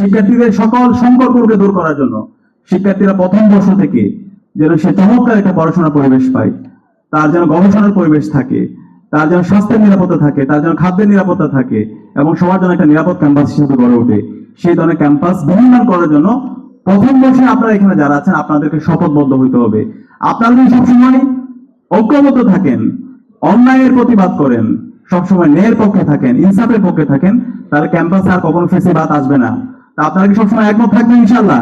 শিক্ষার্থীদের সকল সংকটগুলোকে দূর করার জন্য শিক্ষার্থীরা প্রথম বর্ষ থেকে যেন সে চমৎকার একটা পড়াশোনার পরিবেশ পায়, তার যেন গবেষণার পরিবেশ থাকে, তার যেন স্বাস্থ্যের নিরাপত্তা থাকে, তার যেন খাদ্যের নিরাপত্তা থাকে এবং সবার জন্য একটা নিরাপদ ক্যাম্পাস হিসেবে গড়ে ওঠে। সেই ধরনের ক্যাম্পাস বিনির্মাণ করার জন্য প্রথম বর্ষে আপনারা এখানে যারা আছেন, আপনাদেরকে শপথবদ্ধ হইতে হবে। আপনারা যদি সবসময় ঐক্যবদ্ধ থাকেন, অন্যায়ের প্রতিবাদ করেন, সবসময় ন্যায়ের পক্ষে থাকেন, ইনসাফের পক্ষে থাকেন, তাহলে ক্যাম্পাসে আর কখনো ফেসিবাদ আসবে না। আপনারা কি সবসময় একমত থাকবেন ইনশাল্লাহ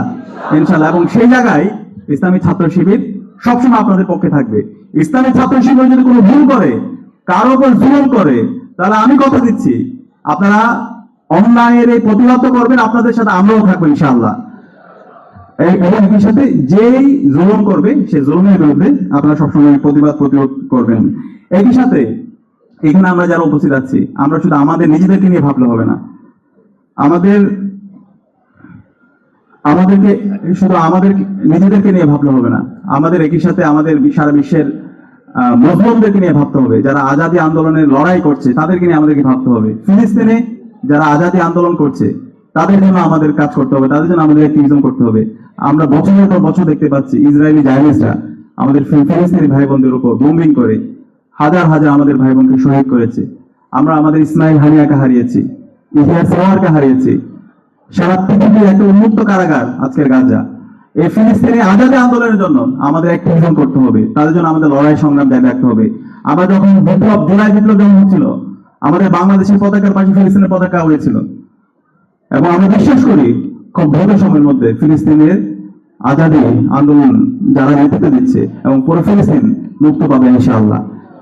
ইনশাল্লাহ এবং সেই জায়গায় ইসলামী ছাত্র শিবির সবসময় আপনাদের পক্ষে থাকবে। ইসলামী ছাত্র শিবির যদি কোনো ভুল করে কারও উপর জুলুম করে তাহলে আমি কথা দিচ্ছি। আপনারা অন্যায়ের এই প্রতিবাদ করবেন আপনাদের সাথে আমরাও থাকব ইনশাআল্লাহ। এবং একই সাথে যেই জুলুম করবে সেই জুলুমের বিরুদ্ধে আপনারা সবসময় প্রতিবাদ প্রতিরোধ করবেন। একই সাথে এখানে আমরা যারা উপস্থিত আছি আমরা শুধু আমাদের নিজেদেরকে নিয়ে ভাবলে হবে না। আমাদের আমাদেরকে, শুধু আমাদের, নিজেদেরকে নিয়ে ভাবলে হবে না। আমাদের একই সাথে আমাদের সারা বিশ্বের মুসলিমদেরকে নিয়ে ভাবতে হবে। যারা আজাদি আন্দোলনের লড়াই করছে, তাদেরকে নিয়ে আমাদেরকে ভাবতে হবে। ফিলিস্তিনে যারা আজাদি আন্দোলন করছে, তাদের জন্য আমাদের কাজ করতে হবে। তাদের জন্য আমাদের অ্যাক্টিভিজম করতে হবে। আমরা বছরের পর বছর দেখতে পাচ্ছি, ইসরায়েলি জাইনিস্টরা আমাদের ফিলিস্তিনি ভাই বোনদের উপর বোম্বিং করে, হাজার হাজার আমাদের ভাই বোনকে শহীদ করেছে। আমরা আমাদের ইসমাইল হানিয়াকে হারিয়েছি ইহিয়া সোয়ারকে হারিয়েছি সারা পৃথিবীর একটা উন্মুক্ত কারাগার আজকের গাজা। এই ফিলিস্তিনি আজাদি আন্দোলনের জন্য আমাদের অ্যাক্টিভিজম করতে হবে। তাদের জন্য আমাদের লড়াই সংগ্রাম জারি রাখতে হবে। আমরা যখন বিপ্লব জুলাই বিপ্লব যখন হচ্ছিল, আমাদের বাংলাদেশের পতাকার পাশে ফিলিস্তিনের পতাকা উড়েছিল। এবং আমরা বিশ্বাস করি, খুব দ্রুত সময়ের মধ্যে ফিলিস্তিনের আজাদি আন্দোলন যারা নেতৃত্ব দিচ্ছে এবং পুরো ফিলিস্তিন মুক্ত পাবে ইনশাআল্লাহ।